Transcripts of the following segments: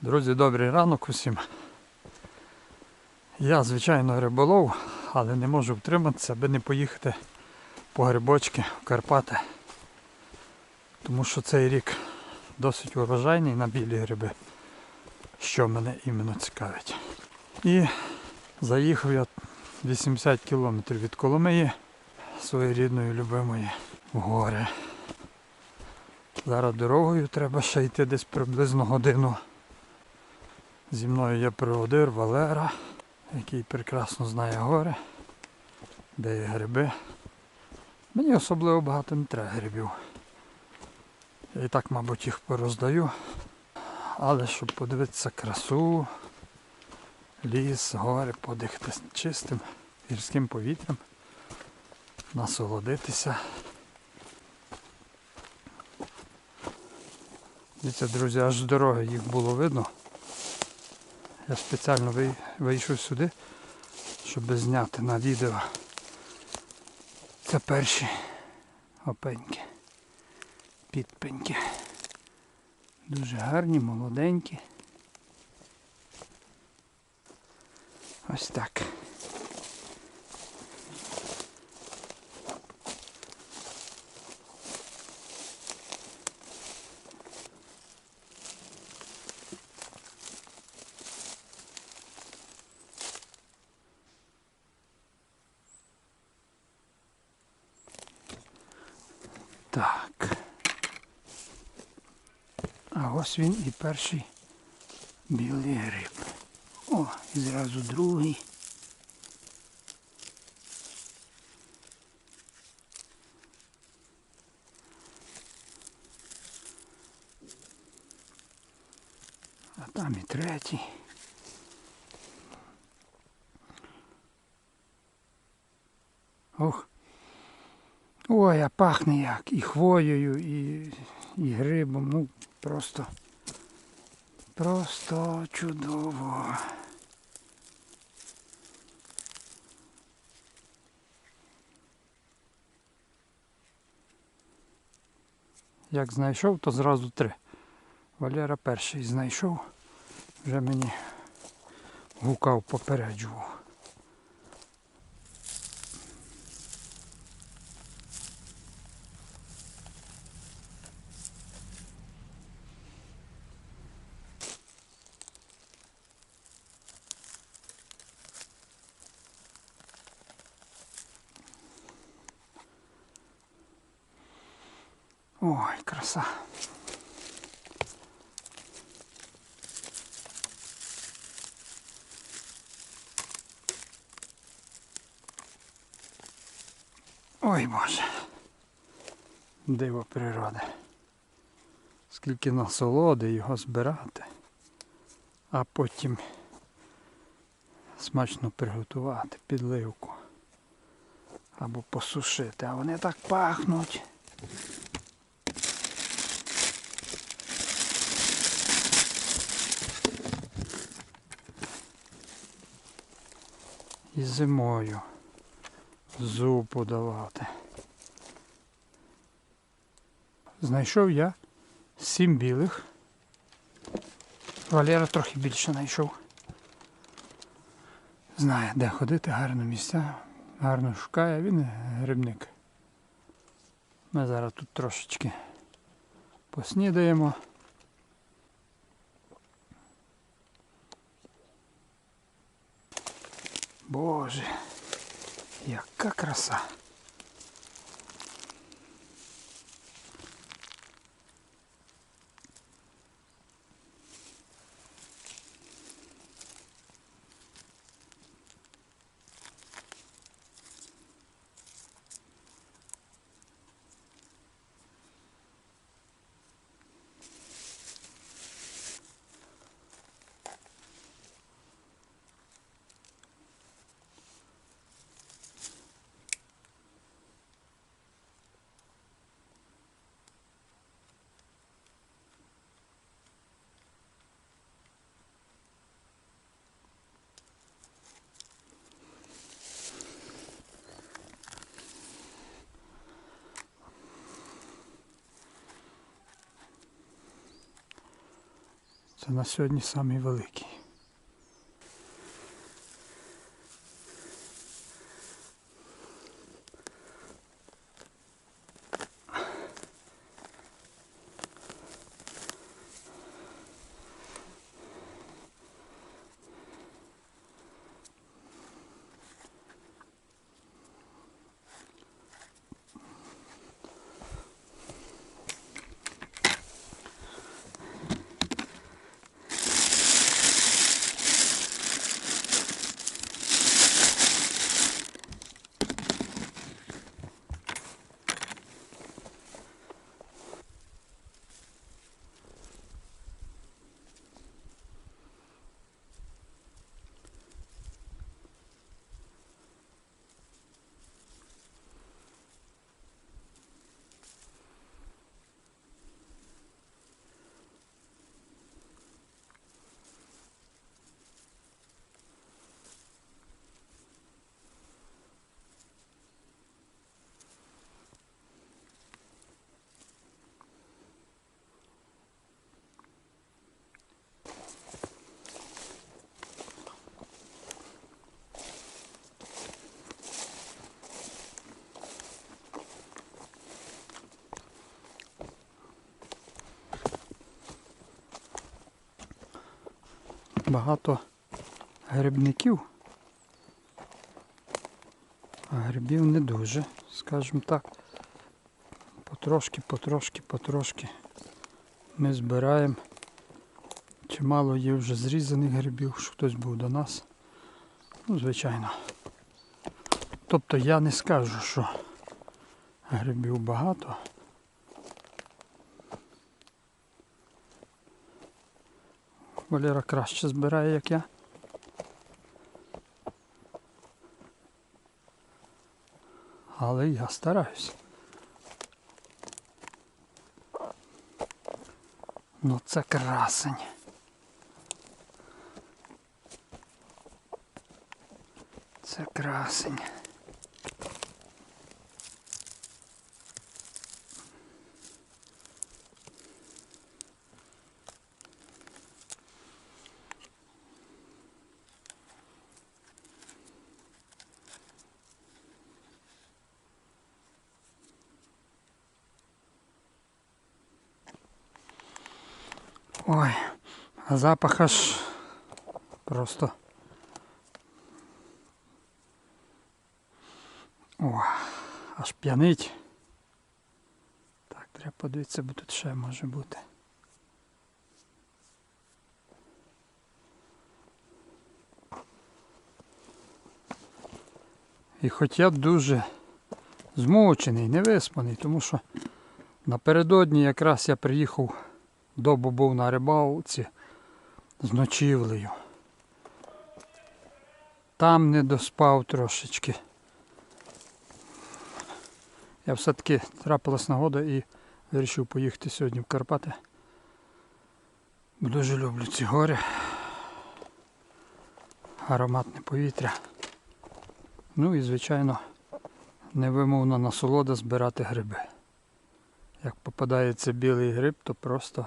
Друзі, добрий ранок усім. Я, звичайно, риболов, але не можу втриматися, аби не поїхати по грибочки в Карпати. Тому що цей рік досить урожайний на білі гриби, що мене іменно цікавить. І заїхав я 80 кілометрів від Коломиї, своєї рідної любимої в гори. Зараз дорогою треба ще йти десь приблизно годину. Зі мною є проводир Валера, який прекрасно знає гори, де є гриби. Мені особливо багато не треба грибів. Я і так, мабуть, їх пороздаю. Але щоб подивитися красу, ліс, гори, подихати чистим гірським повітрям, насолодитися. Дивіться, друзі, аж з дороги їх було видно. Я спеціально вийшов сюди, щоб зняти на відео. Це перші опеньки, підпеньки. Дуже гарні, молоденькі. Ось так. А ось він і перший білий гриб. О, і зразу другий. А там і третій. Ох. Ой, а пахне як і хвоєю, і, і грибом. Ну, просто. Просто чудово. Як знайшов, то зразу три. Валера перший знайшов, вже мені гукав, попереджував. Ой, краса. Ой Боже. Диво природи. Скільки насолоди його збирати, а потім смачно приготувати підливку або посушити. А вони так пахнуть. І зимою зупу давати. Знайшов я сім білих. Валера трохи більше знайшов. Знає, де ходити, гарно місця, гарно шукає, він грибник. Ми зараз тут трошечки поснідаємо. Боже, яка краса. На сьогодні самий великий. Багато грибників. А грибів не дуже, скажімо так. Потрошки, потрошки, потрошки ми збираємо. Чимало є вже зрізаних грибів, що хтось був до нас. Ну, звичайно. Тобто я не скажу, що грибів багато. Валера краще збирає, як я. Але я стараюсь. Ну це красень. Це красень. Ой, а запах аж просто. О, аж п'янить. Так, треба подивитися, бо тут ще може бути. І хоч я дуже змучений, невиспаний, тому що напередодні якраз я приїхав добу був на рибалці з ночівлею. Там не доспав трошечки. Я все-таки трапилась нагода і вирішив поїхати сьогодні в Карпати. Дуже люблю ці гори. Ароматне повітря. Ну і звичайно невимовна насолода збирати гриби. Як попадається білий гриб, то просто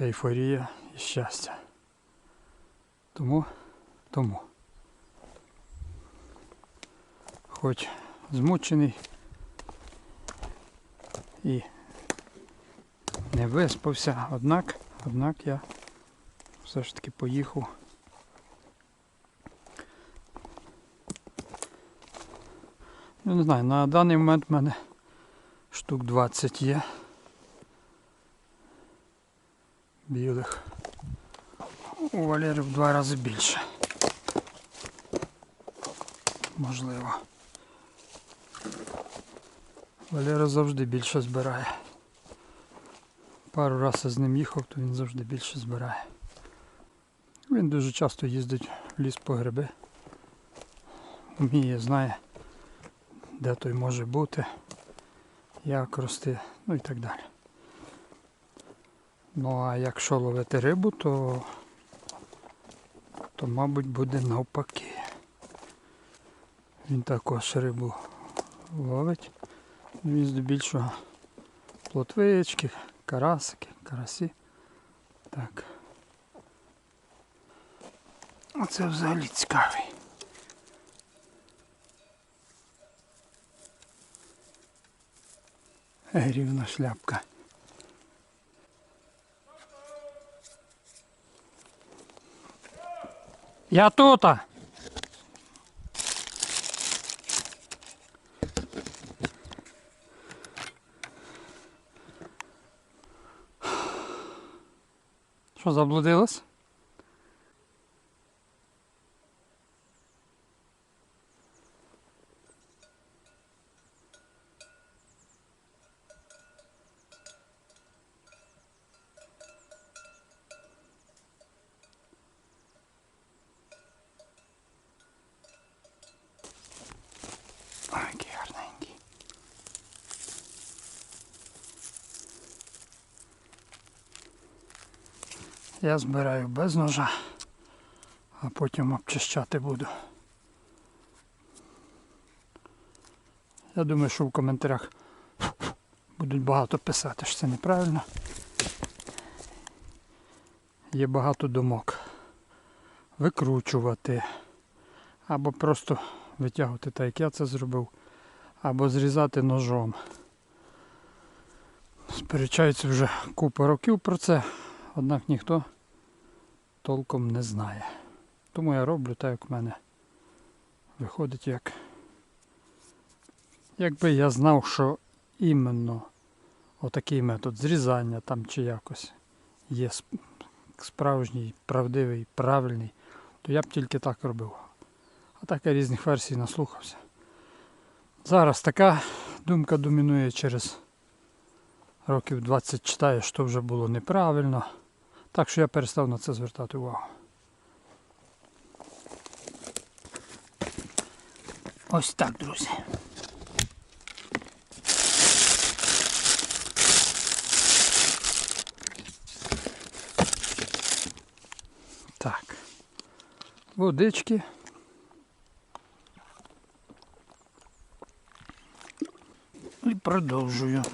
ейфорія і щастя. Тому, тому. Хоч змучений і не виспався, однак, однак я все ж таки поїхав. Я не знаю, на даний момент в мене штук 20 є. білих. У Валери в два рази більше. Можливо. Валера завжди більше збирає. Пару разів з ним їхав, то він завжди більше збирає. Він дуже часто їздить в ліс по гриби. Вміє, знає, де той може бути, як рости, ну і так далі. Ну а якщо ловити рибу, то, то мабуть буде навпаки. Він також рибу ловить. Він здебільшого плотвички, карасики, карасі. Так. Оце взагалі цікавий. Рівна шляпка. Я тут Що заблудилась? Ой, який гарненький. Я збираю без ножа, а потім обчищати буду. Я думаю, що в коментарях будуть багато писати, що це неправильно. Є багато думок. Викручувати. Або просто витягувати так, як я це зробив, або зрізати ножом. Сперечаються вже купа років про це, однак ніхто толком не знає. Тому я роблю так, як в мене виходить як. Якби я знав, що іменно отакий метод зрізання там чи якось є справжній, правдивий, правильний, то я б тільки так робив. А так я різних версій наслухався. Зараз така думка домінує через років 20 читаю, що вже було неправильно. Так що я перестав на це звертати увагу. Ось так, друзі. Так. Водички. І продовжую.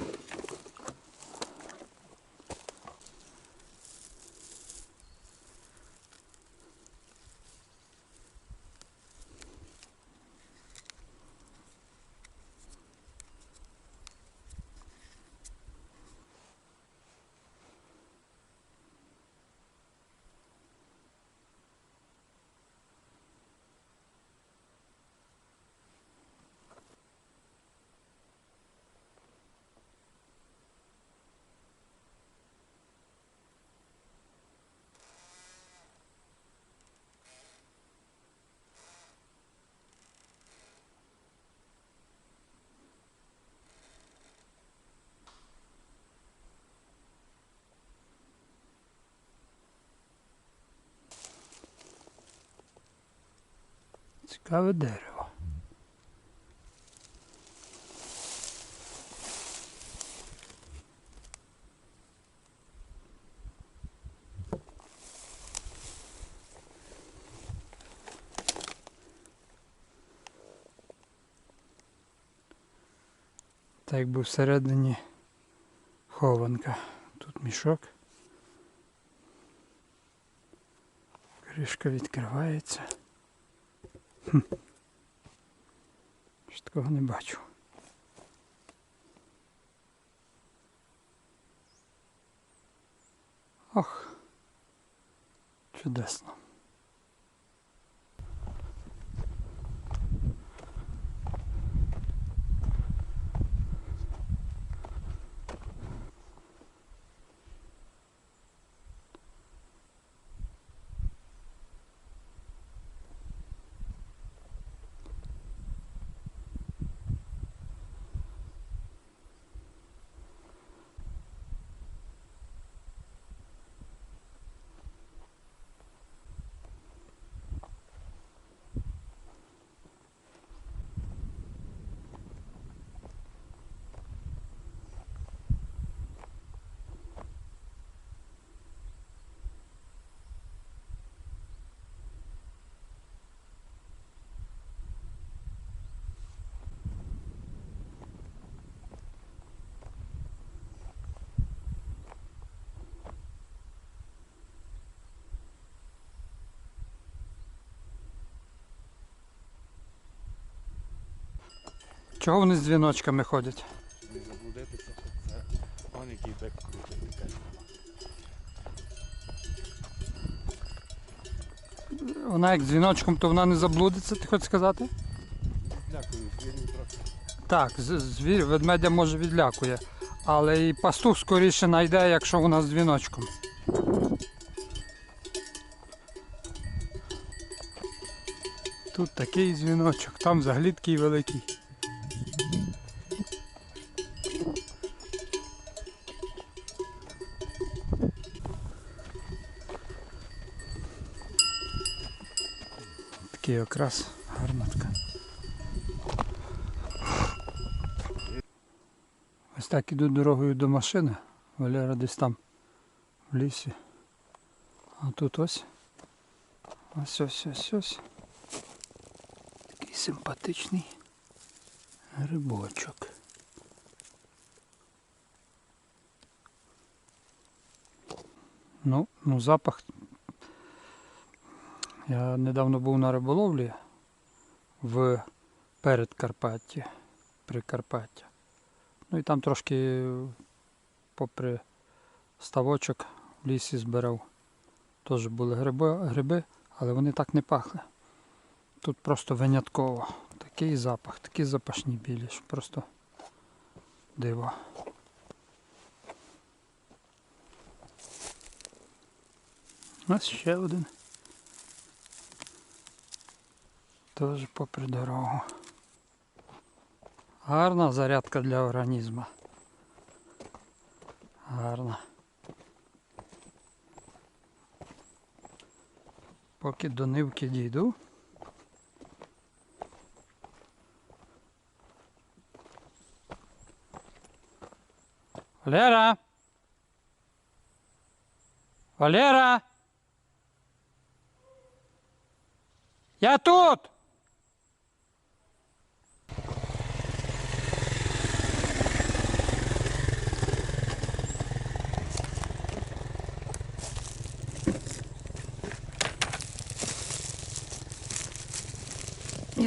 Цікаве дерево. Так якби всередині хованка. Тут мішок. Кришка відкривається. Ж такого не бачу. Ох, чудесно. Чого вони з дзвіночками ходять? Не заблудитися, це он який бек крутий. таке. Вона як дзвіночком, то вона не заблудиться, ти хочеш сказати? Дякую, звірю трохи. Так, звір ведмедя може відлякує. Але і пастух скоріше знайде, якщо вона з дзвіночком. Тут такий дзвіночок, там взагалі такий великий. Такий якраз гарна. Ось так іду дорогою до машини. Валера десь там в лісі. А тут ось. Ось ось ось ось. Такий симпатичний грибочок. Ну, ну запах. Я недавно був на риболовлі в Передкарпатті, Прикарпаття. Ну і там трошки попри ставочок в лісі збирав. Теж були гриби, гриби, але вони так не пахли. Тут просто винятково. Такий запах, такі запашні білі, що просто диво. Ось ще один. Теж попри дорогу. Гарна зарядка для організму. Гарна. Поки до нивки дійду. Валера! Валера! Я тут!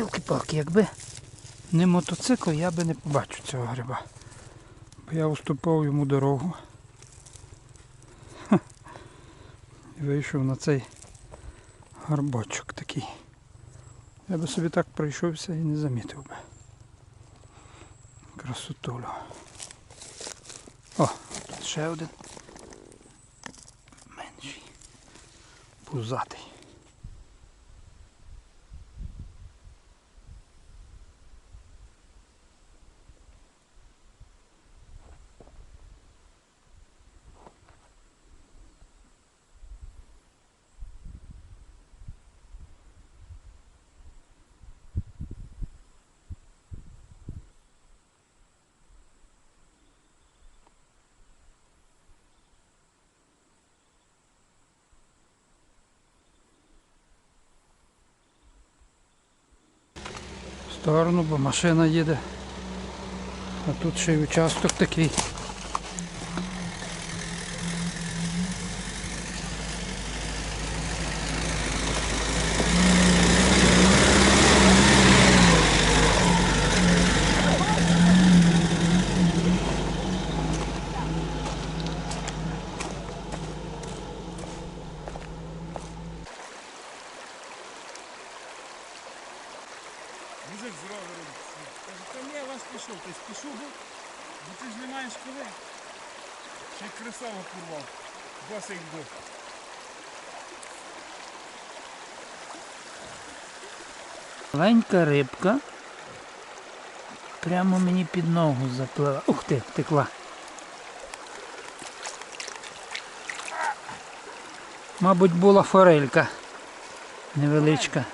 Йолки-палки, якби не мотоцикл, я би не побачив цього гриба. Бо я уступав йому дорогу. І вийшов на цей горбочок такий. Я би собі так пройшовся і не замітив би. Красотулю. О, тут ще один. Менший. Пузатий. Сторону, бо машина їде. А тут ще й участок такий. Та ні, я вас пішов. Ти спішу був, бо ти ж не маєш коли. Ще й кресово порвав. Босик був. Маленька рибка прямо мені під ногу заплила. Ух ти, втекла. Мабуть, була форелька невеличка.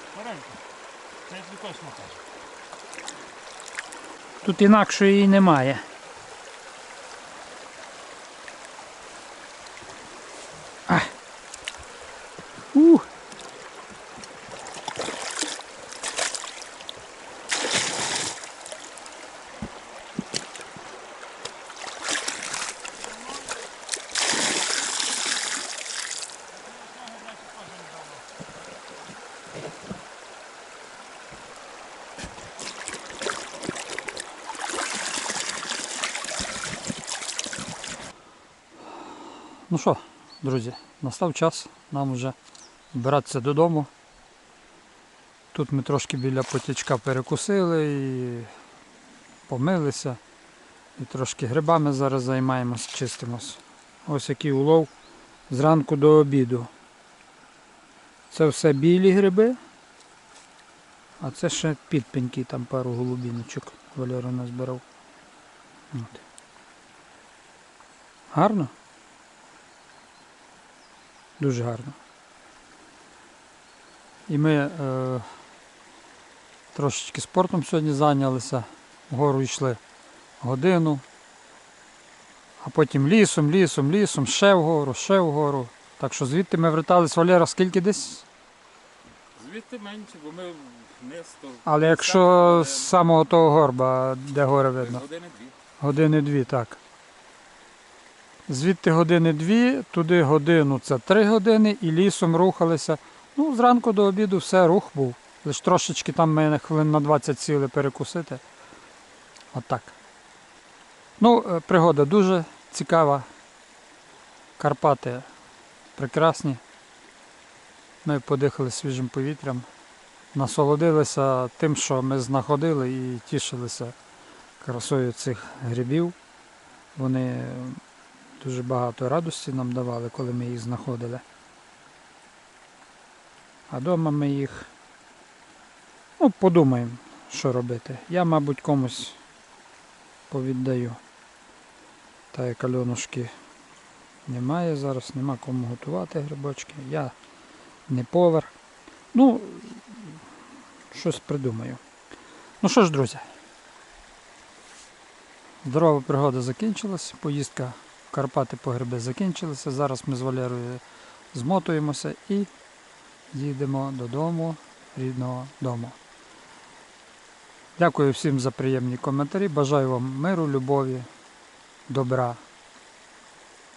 Тут інакшої немає. Ну що, друзі, настав час нам вже збиратися додому. Тут ми трошки біля потічка перекусили і помилися. І трошки грибами зараз займаємось, чистимось. Ось який улов зранку до обіду. Це все білі гриби, а це ще підпеньки, там пару голубіночок Валера назбирав. Гарно? Дуже гарно. І ми е, трошечки спортом сьогодні зайнялися, вгору йшли годину, а потім лісом, лісом, лісом, ще вгору, ще вгору. Так що звідти ми вертались, Валера, скільки десь? Звідти менше, бо ми вниз то. Але якщо з самого того горба, де горе видно. Години дві. Години дві, так. Звідти години дві, туди годину це три години і лісом рухалися. Ну, зранку до обіду все, рух був. Лише трошечки там ми хвилин на 20 сіли перекусити. Отак. Ну, е, пригода дуже цікава. Карпати прекрасні. Ми подихали свіжим повітрям, насолодилися тим, що ми знаходили і тішилися красою цих грибів. Вони дуже багато радості нам давали, коли ми їх знаходили. А вдома ми їх ну, подумаємо, що робити. Я, мабуть, комусь повіддаю. Та як Альонушки немає зараз, нема кому готувати грибочки. Я не повар. Ну, щось придумаю. Ну що ж, друзі, Здорова пригода закінчилась, поїздка Карпати по гриби закінчилася. Зараз ми з Валерою змотуємося і їдемо додому, рідного дому. Дякую всім за приємні коментарі. Бажаю вам миру, любові, добра.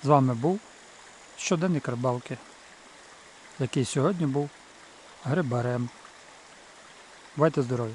З вами був щоденник рибалки, який сьогодні був грибарем. Бувайте здорові!